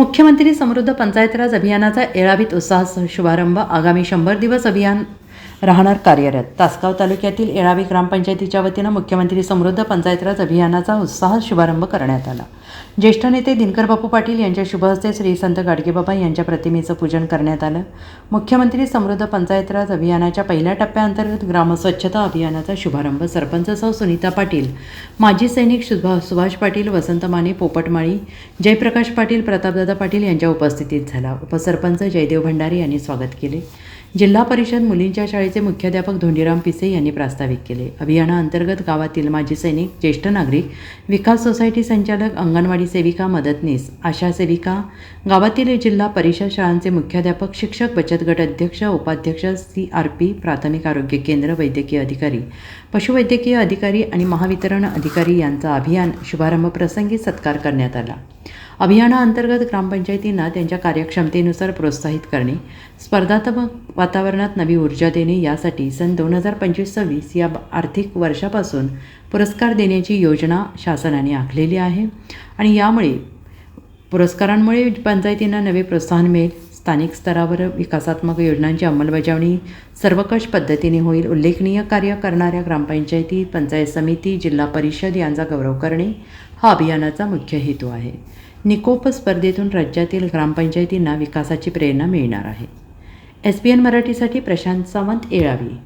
मुख्यमंत्री समृद्ध पंचायत राज अभियानाचा येळावीत उत्साह शुभारंभ आगामी शंभर दिवस अभियान राहणार कार्यरत. तासगाव तालुक्यातील येळावी ग्रामपंचायतीच्या वतीनं मुख्यमंत्री समृद्ध पंचायत राज अभियानाचा उत्साह शुभारंभ करण्यात आला. ज्येष्ठ नेते दिनकर बापू पाटील यांच्या शुभहस्ते श्री संत गाडगेबाबा यांच्या प्रतिमेचं पूजन करण्यात आलं. मुख्यमंत्री समृद्ध पंचायत राज अभियानाच्या पहिल्या टप्प्याअंतर्गत ग्रामस्वच्छता अभियानाचा शुभारंभ सरपंच सौ सुनीता पाटील माजी सैनिक सुभा सुभाष पाटील वसंत माने पोपटमाळी जयप्रकाश पाटील प्रतापदादा पाटील यांच्या उपस्थितीत झाला. उपसरपंच जयदेव भंडारी यांनी स्वागत केले. जिल्हा परिषद मुलींच्या शाळेचे मुख्याध्यापक धोंडीराम पिसे यांनी प्रास्ताविक केले. अभियानाअंतर्गत गावातील माजी सैनिक ज्येष्ठ नागरिक विकास सोसायटी संचालक अंगणवाडी सेविका मदतनीस आशा सेविका गावातील जिल्हा परिषद शाळांचे मुख्याध्यापक शिक्षक बचत गट अध्यक्ष उपाध्यक्ष सी आर पी प्राथमिक आरोग्य केंद्र वैद्यकीय अधिकारी पशुवैद्यकीय अधिकारी आणि महावितरण अधिकारी यांचा अभियान शुभारंभ प्रसंगी सत्कार करण्यात आला. अभियानाअंतर्गत ग्रामपंचायतींना त्यांच्या कार्यक्षमतेनुसार प्रोत्साहित करणे स्पर्धात्मक वातावरणात नवी ऊर्जा देणे यासाठी सन दोन हजार पंचवीस सव्वीस या आर्थिक वर्षापासून पुरस्कार देण्याची योजना शासनाने आखलेली आहे. आणि यामुळे पुरस्कारांमुळे पंचायतींना नवे प्रोत्साहन मिळेल. स्थानिक स्तरावर विकासात्मक योजनांची अंमलबजावणी सर्वकष पद्धतीने होईल उल्लेखनीय कार्य करणाऱ्या ग्रामपंचायती पंचायत समिती जिल्हा परिषद यांचा गौरव करणे हा अभियानाचा मुख्य हेतू आहे. निकोप स्पर्धेतून राज्यातील ग्रामपंचायतींना विकासाची प्रेरणा मिळणार आहे. एस पी एन मराठीसाठी प्रशांत सावंत येळावी